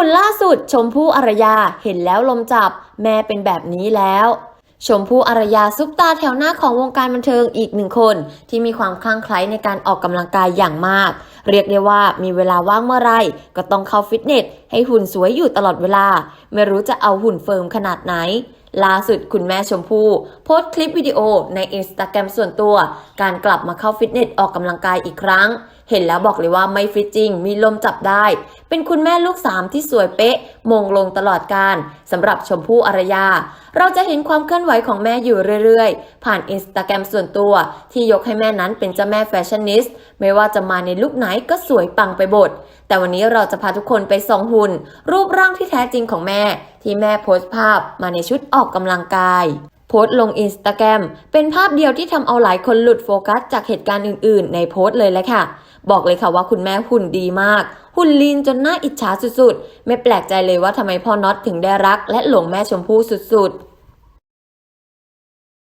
หุ่นล่าสุดชมพู่อารยาเห็นแล้วลมจับ แม่เป็นแบบนี้แล้วชมพู่อารยาซุปตาแถวหน้าของวงการบันเทิงอีกหนึ่งคน ที่มีความคลั่งไคล้ในการออกกำลังกายอย่างมาก เรียกได้ว่ามีเวลาว่างเมื่อไรก็ต้องเข้าฟิตเนส ให้หุ่นสวยอยู่ตลอดเวลา ไม่รู้จะเอาหุ่นเฟิร์มขนาดไหน ล่าสุดคุณแม่ชมพู่โพสต์คลิปวิดีโอในอินสตาแกรมส่วนตัว การกลับมาเข้าฟิตเนสออกกำลังกายอีกครั้ง เห็นแล้วบอกเลยว่าไม่ฟิตจริง มีลมจับได้ เป็นคุณแม่ลูกสามที่สวยเป๊ะ มงลงตลอดการสำหรับชมพู่อารยา เราจะเห็นความเคลื่อนไหวของแม่อยู่เรื่อยๆ ผ่านอินสตาแกรมส่วนตัว ที่ยกให้แม่นั้นเป็นเจ้าแม่แฟชั่นนิสต์ไม่ว่าจะมาในลุคไหนก็สวยปังไปบด แต่วันนี้เราจะพาทุกคนไปส่องหุ่น รูปร่างที่แท้จริงของแม่ ที่แม่โพสต์ภาพมาในชุดออกกำลังกายโพสต์ลงอินสตาแกรมเป็นภาพเดียวที่ทำเอาหลายคนหลุดโฟกัสจากเหตุการณ์อื่นๆ ในโพสต์เลยแหละค่ะ บอกเลยค่ะว่าคุณแม่หุ่นดีมาก หุ่นลีนจนน่าอิจฉาสุดๆ ไม่แปลกใจเลยว่าทำไมพ่อน็อตถึงได้รัก และหลงแม่ชมพู่สุดๆ